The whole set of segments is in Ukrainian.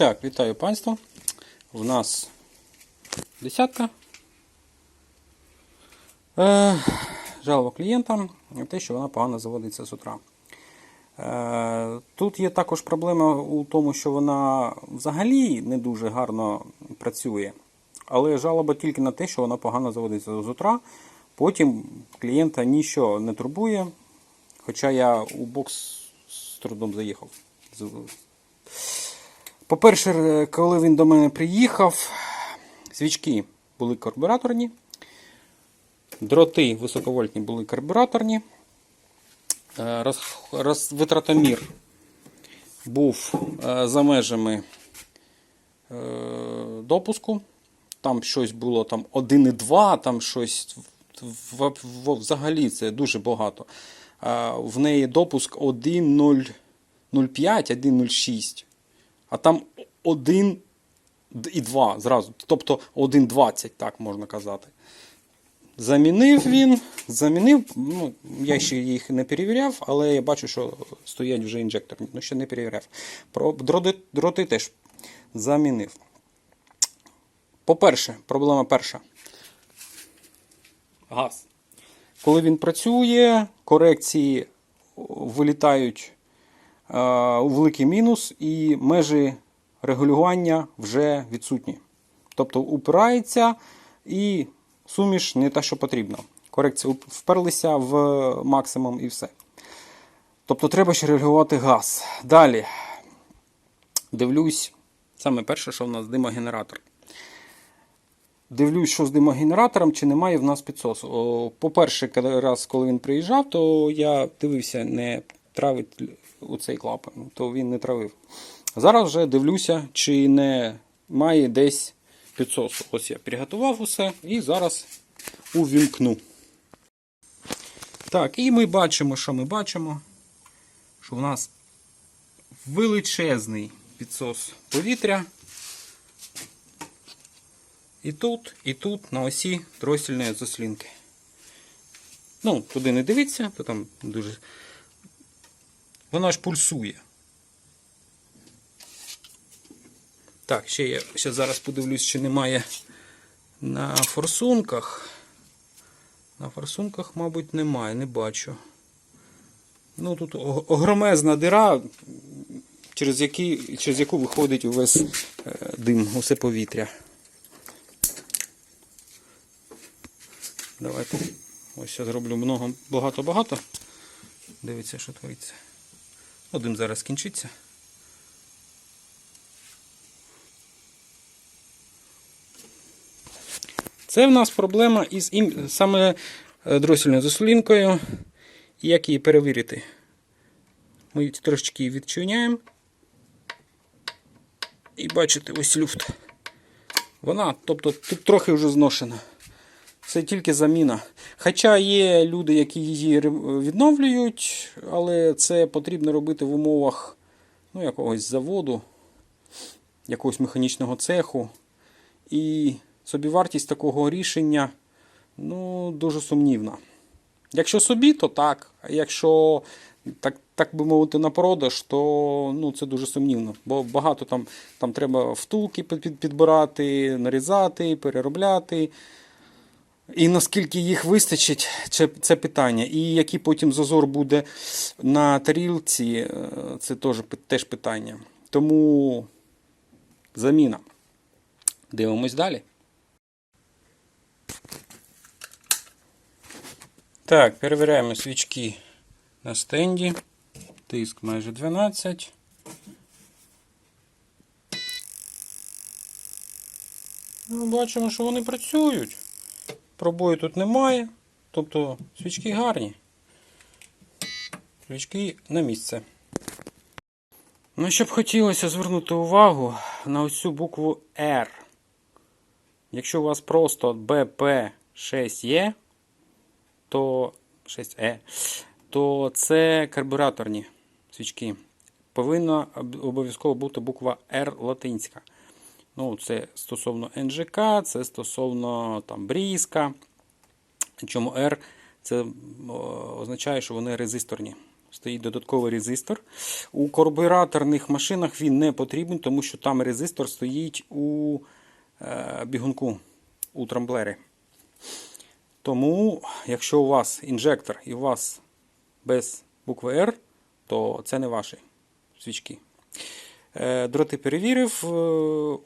Так, вітаю панство. В нас десятка. Е, жалоба клієнта те, що вона погано заводиться з утра. Е, тут є також проблема у тому, що вона взагалі не дуже гарно працює. Але жалоба тільки на те, що вона погано заводиться з утра. Потім клієнта нічого не турбує. Хоча я у бокс з трудом заїхав. По-перше, е, коли він до мене приїхав, свічки були карбюраторні, дроти високовольтні були карбюраторні, е, роз, роз, витратомір був е, за межами допуску. Там щось було там 1,2, там щось взагалі це дуже багато. В неї допуск 1,005, 1,06 а там 1 і 2 зразу. Тобто 1,20, так можна казати. Замінив він, замінив, ну, я ще їх не перевіряв, але я бачу, що стоять вже інжекторні, ну ще не перевіряв. Про дроти, дроти теж замінив. По-перше, проблема перша. Газ. Коли він працює, корекції вилітають у великий мінус, і межі регулювання вже відсутні. Тобто упирається і суміш не те, що потрібно. Корекції уп- вперлися в максимум і все. Тобто треба ще регулювати газ. Далі дивлюсь, саме перше, що в нас димогенератор. Дивлюсь, що з димогенератором, чи немає в нас підсосу. По-перше, раз, коли він приїжджав, то я дивився, не травить у цей клапан, то він не травив. Зараз вже дивлюся, чи не має десь підсосу. Ось я приготував усе і зараз увімкну. Так, і ми бачимо, що ми бачимо, що в нас величезний підсос повітря. І тут, і тут на осі дросільної заслінки. Ну, туди не дивіться, то там дуже. Вона ж пульсує. Так, ще я ще зараз подивлюсь, чи немає на форсунках. На форсунках, мабуть, немає, не бачу. Ну, тут огромезна дира, через, які, через яку виходить увесь е, дим, усе повітря. Давайте ось я зроблю багато-багато. Дивіться, що твориться. Один зараз кінчиться. Це в нас проблема із ім... саме е, дросільною заслінкою. Як її перевірити? Ми її трошечки відчиняємо. І бачите, ось люфт. Вона, тобто, тут трохи вже зношена. Це тільки заміна. Хоча є люди, які її відновлюють, але це потрібно робити в умовах ну, якогось заводу, якогось механічного цеху. І собівартість такого рішення ну, дуже сумнівна. Якщо собі, то так. А якщо так, так би мовити, на продаж, то ну, це дуже сумнівно. Бо багато там, там треба втулки під- під- підбирати, нарізати, переробляти. І наскільки їх вистачить, це, питання. І який потім зазор буде на тарілці, е, це теж, теж питання. Тому заміна. Дивимось далі. Так, перевіряємо свічки на стенді. Тиск майже 12. Ну, бачимо, що вони працюють. Пробою тут немає. Тобто свічки гарні. Свічки на місце. Ну, що б хотілося звернути увагу на ось цю букву R. Якщо у вас просто BP6E, то 6E, то це карбюраторні свічки. Повинна обов'язково бути буква R латинська. Ну, це стосовно НЖК, це стосовно там брізка. Чому R це означає, що вони резисторні. стоїть додатковий резистор. У карбюраторних машинах він не потрібен, тому що там резистор стоїть у е, бігунку, у трамблері. Тому, якщо у вас інжектор і у вас без букви R, то це не ваші свічки. Е, Дроти перевірив, е,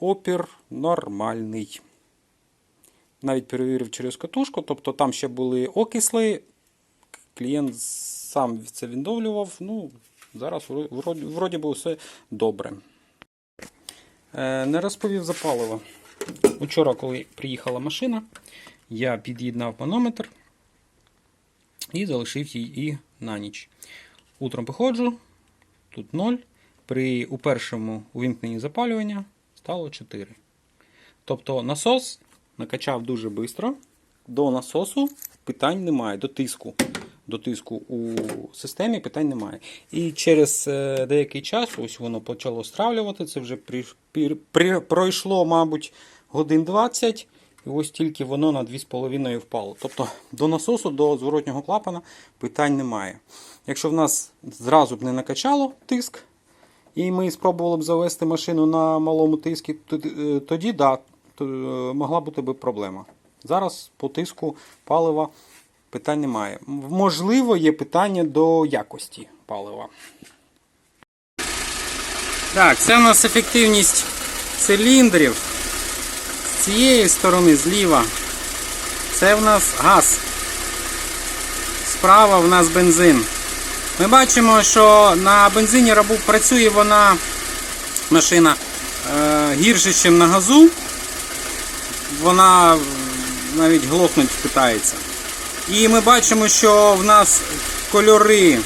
опір нормальний. Навіть перевірив через катушку, тобто там ще були окисли. Клієнт сам це відновлював. Ну, зараз вроді, вроді би все добре. Е, Не розповів за паливо. Учора, коли приїхала машина, я під'єднав манометр і залишив її на ніч. Утром походжу, тут 0. При у першому увімкненні запалювання стало 4. Тобто насос накачав дуже швидко. До насосу питань немає, до тиску. До тиску у системі питань немає. І через е, деякий час ось воно почало стравлювати. Це вже при, при, при- пройшло, мабуть, годин 20. І ось тільки воно на 2,5 впало. Тобто до насосу, до зворотнього клапана питань немає. Якщо в нас зразу б не накачало тиск, і ми спробували б завести машину на малому тиску, тоді- е, да, е, могла бути би проблема. Зараз по тиску палива питань немає. Можливо, є питання до якості палива. Так, це у нас ефективність циліндрів. З цієї сторони зліва. Це в нас газ. Справа в нас бензин. Ми бачимо, що на бензині працює вона машина е, гірше, ніж на газу. Вона навіть глохнуть питається. І ми бачимо, що в нас кольори, е,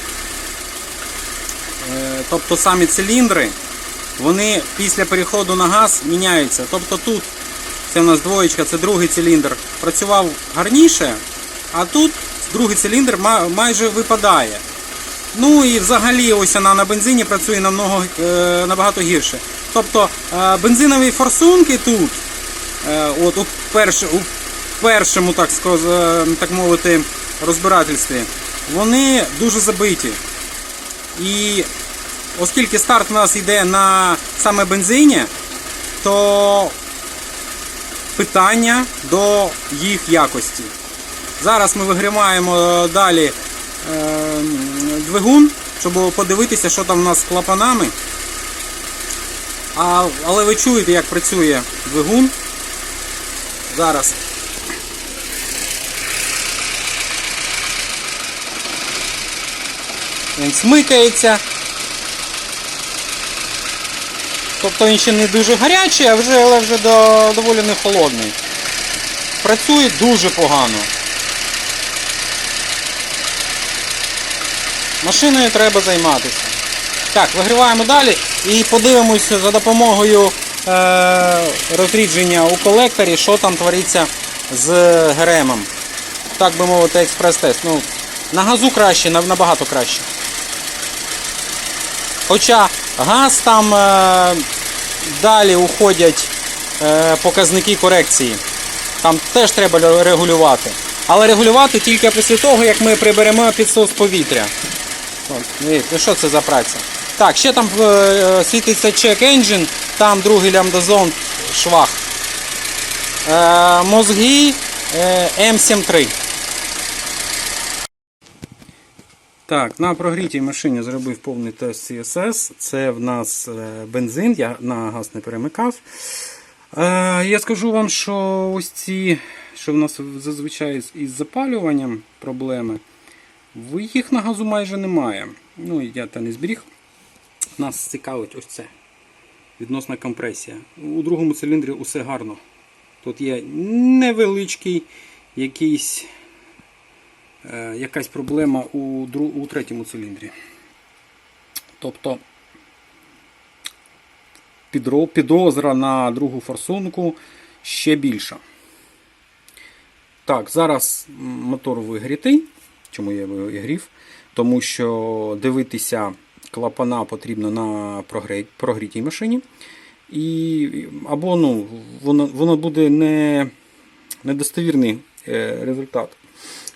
тобто самі циліндри, вони після переходу на газ міняються. Тобто тут це в нас двоєчка, це другий циліндр, працював гарніше, а тут другий циліндр майже випадає. Ну і взагалі ось вона на бензині працює намного, е, набагато гірше. Тобто е, бензинові форсунки тут, е, от у, перш, у першому, так, сказ- так мовити, розбирательстві, вони дуже забиті. І оскільки старт у нас йде на саме бензині, то питання до їх якості. Зараз ми вигрімаємо далі двигун, щоб подивитися, що там у нас з клапанами. А, але ви чуєте, як працює двигун. Зараз. Він смикається. Тобто він ще не дуже гарячий, а вже, але вже до, доволі не холодний. Працює дуже погано. Машиною треба займатися. Так, вигріваємо далі і подивимося за допомогою е, розрідження у колекторі, що там твориться з ГРМом. Так би мовити, експрес-тест. Ну, на газу краще, набагато краще. Хоча газ там е, далі уходять е, показники корекції. Там теж треба регулювати. Але регулювати тільки після того, як ми приберемо підсос повітря. Дивіться, що це за праця? Так, ще там е, е, світиться check engine, там другий лямбдазон швах. Е, мозги е, М73. Так, на прогрітій машині зробив повний тест CSS. Це в нас е, бензин, я на газ не перемикав. Я скажу вам, що ось ці, що в нас зазвичай із запалюванням проблеми, їх на газу майже немає. Ну, я та не зберіг. Нас цікавить ось це. Відносна компресія. У другому циліндрі усе гарно. Тут є невеличкий якийсь, е, якась проблема у, у третьому циліндрі. Тобто підозра на другу форсунку ще більша. Так, зараз мотор вигрітий. Чому я грів? Тому що дивитися клапана потрібно на прогрітій машині. І, або ну, воно, воно буде не, недостовірний е, результат.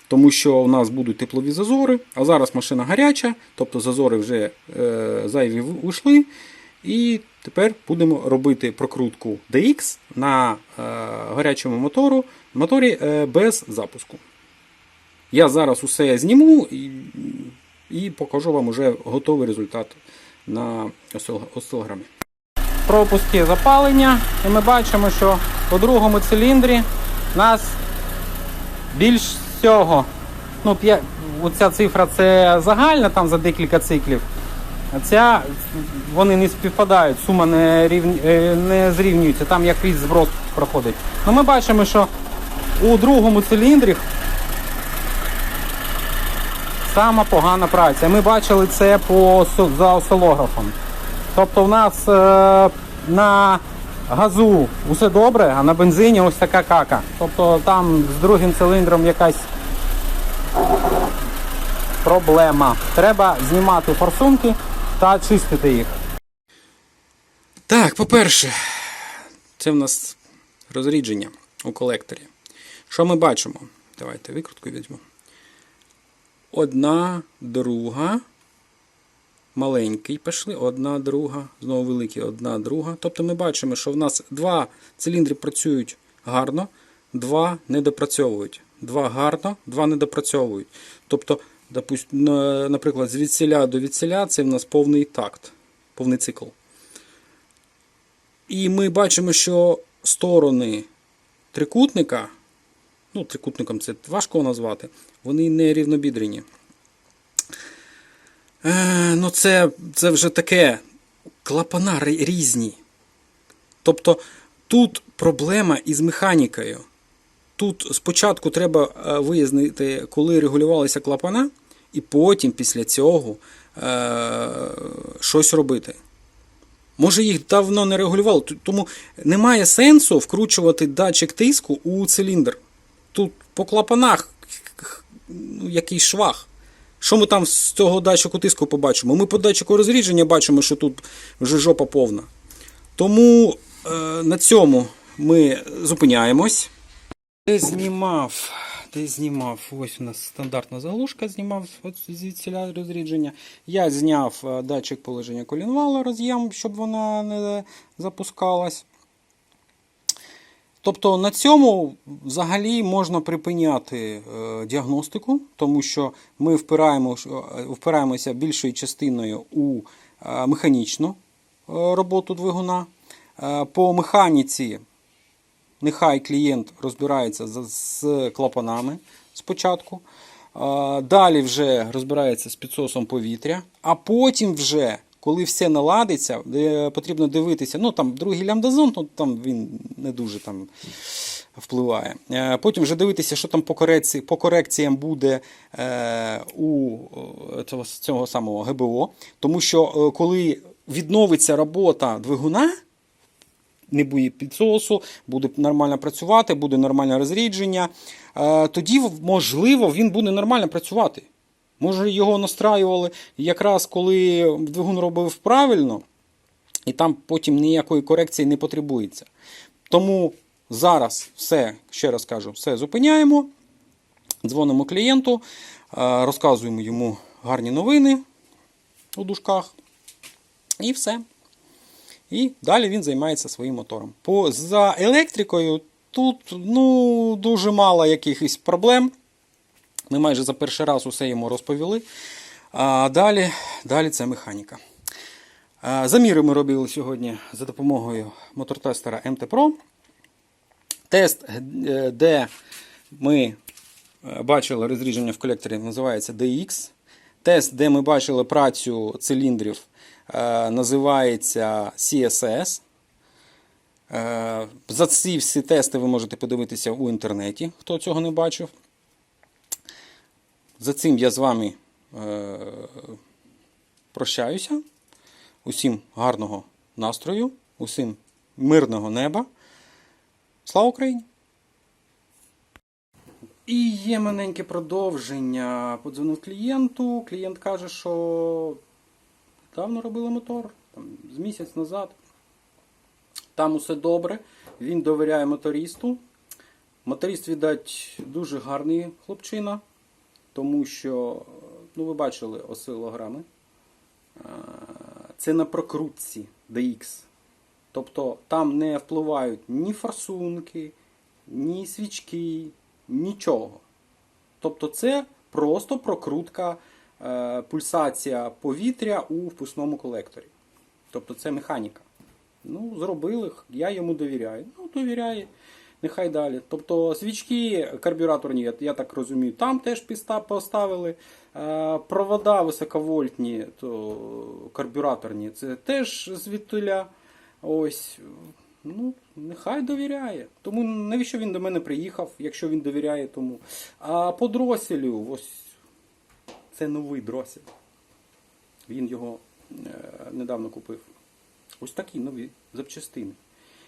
тому що у нас будуть теплові зазори, а зараз машина гаряча, тобто зазори вже е, зайві ушли. І тепер будемо робити прокрутку DX на е, гарячому мотору, моторі е, без запуску. Я зараз усе зніму і, і покажу вам уже готовий результат на осцил- осцилограмі. Пропуски запалення, і ми бачимо, що у другому циліндрі нас більш всього, ну, оця цифра це загальна там за декілька циклів. Ця вони не співпадають, сума не, рівні, е, не зрівнюється, там якийсь зброс проходить. Ну, ми бачимо, що у другому циліндрі сама погана праця. Ми бачили це по за осцилографом. Тобто в нас е, на газу усе добре, а на бензині ось така кака. Тобто там з другим циліндром якась проблема. Треба знімати форсунки та чистити їх. Так, по-перше, це в нас розрідження у колекторі. Що ми бачимо? Давайте викрутку візьму. Одна, друга. Маленький пішли, одна, друга, знову великий, одна, друга. Тобто ми бачимо, що в нас два циліндри працюють гарно, два не допрацьовують. Два гарно, два не допрацьовують. Тобто, наприклад, з відсіля до відсіля це в нас повний такт, повний цикл. І ми бачимо, що сторони трикутника, ну, трикутником це важко назвати, вони не рівнобідрені. Е, ну, це, це вже таке клапана різні. Тобто тут проблема із механікою. Тут спочатку треба е, вияснити, коли регулювалися клапана, і потім після цього е, щось робити. Може, їх давно не регулювали, тому немає сенсу вкручувати датчик тиску у циліндр. Тут по клапанах ну, якийсь швах. Що ми там з цього датчику тиску побачимо? Ми по датчику розрідження бачимо, що тут вже жопа повна. Тому е, на цьому ми зупиняємось. Де знімав? Де знімав? Ось у нас стандартна заглушка знімав звідсіля розрідження. Я зняв е, датчик положення колінвала роз'єм, щоб вона не запускалась. Тобто на цьому взагалі можна припиняти е, діагностику, тому що ми впираємо, е, впираємося більшою частиною у е, механічну роботу двигуна. По механіці нехай клієнт розбирається з, клапанами спочатку. Далі вже розбирається з підсосом повітря, а потім вже. Коли все наладиться, потрібно дивитися, ну там другий лямбдазон, ну там він не дуже там впливає. Е, Потім вже дивитися, що там по, корекції, по корекціям буде е, у е, цього, цього самого ГБО. Тому що коли відновиться робота двигуна, не буде підсосу, буде нормально працювати, буде нормальне розрідження, тоді, можливо, він буде нормально працювати. Може, його настраювали якраз коли двигун робив правильно, і там потім ніякої корекції не потребується. Тому зараз все, ще раз кажу, все зупиняємо, дзвонимо клієнту, е, розказуємо йому гарні новини у дужках. І все. І далі він займається своїм мотором. По, за електрикою тут ну, дуже мало якихось проблем. Ми майже за перший раз усе йому розповіли. А далі, далі це механіка. Заміри ми робили сьогодні за допомогою мотортестера MT Pro. Тест, е, де ми е, бачили розрідження в колекторі, називається DX. Тест, де ми бачили працю циліндрів, е, називається CSS. За ці всі тести ви можете подивитися у інтернеті, хто цього не бачив. За цим я з вами е, прощаюся. Усім гарного настрою, усім мирного неба. Слава Україні! І є маленьке продовження. Подзвонив клієнту. Клієнт каже, що давно робили мотор, там, з місяць назад. Там усе добре. Він довіряє мотористу. Моторист, віддать, дуже гарний хлопчина. Тому що, ну ви бачили осцилограми. Е, Це на прокрутці DX. Тобто там не впливають ні форсунки, ні свічки, нічого. Тобто це просто прокрутка, е, пульсація повітря у впускному колекторі. Тобто це механіка. Ну, зробили, я йому довіряю. Ну, довіряє, нехай далі. Тобто свічки карбюраторні, я- так розумію, там теж піста- поставили. Е, Провода високовольтні, то карбюраторні, це теж звідтиля. Ось. Ну, нехай довіряє. Тому навіщо він до мене приїхав, якщо він довіряє тому. А по дроселю, ось це новий дросель. Він його е, недавно купив. Ось такі нові запчастини.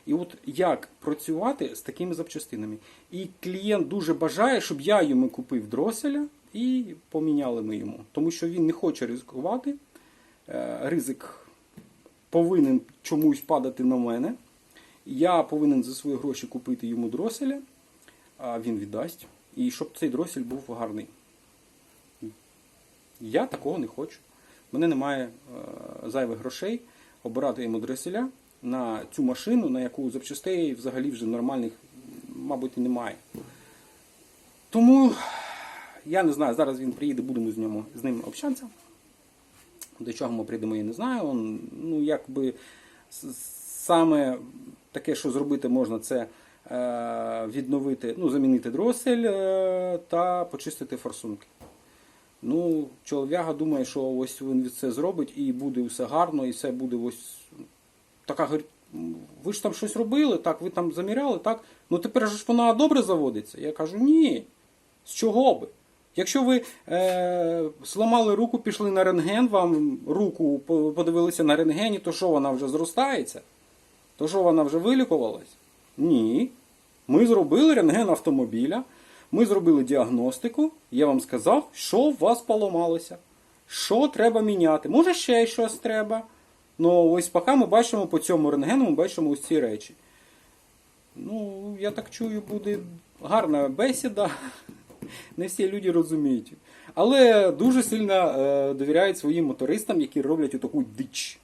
І от як працювати з такими запчастинами? І клієнт дуже бажає, щоб я йому купив дроселя і поміняли ми йому. Тому що він не хоче ризикувати. Е, Ризик повинен чомусь падати на мене. Я повинен за свої гроші купити йому дроселя, а він віддасть. І щоб цей дросель був гарний. Я такого не хочу. У мене немає е, зайвих грошей обирати йому дреселя на цю машину, на яку запчастей взагалі вже нормальних, мабуть, і немає. Тому я не знаю, зараз він приїде, будемо з, ньому, з ним общатися. До чого ми прийдемо, я не знаю. Он, ну, якби саме таке, що зробити можна, це е, відновити, ну, замінити дросель е, та почистити форсунки. Ну, чолов'яга думає, що ось він це зробить і буде все гарно, і все буде ось така говорить, ви ж там щось робили, так, ви там заміряли, так? Ну тепер ж вона добре заводиться. Я кажу, ні. З чого би? Якщо ви е, зламали руку, пішли на рентген, вам руку подивилися на рентгені, то що вона вже зростається? То що вона вже вилікувалась? Ні. Ми зробили рентген автомобіля, ми зробили діагностику, я вам сказав, що у вас поламалося, що треба міняти. Може ще щось треба. Ну, ось поки ми бачимо по цьому рентгену, ми бачимо ось ці речі. Ну, я так чую, буде гарна бесіда. Не всі люди розуміють. Але дуже сильно е, довіряють своїм мотористам, які роблять отаку дич.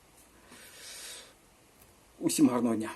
Усім гарного дня.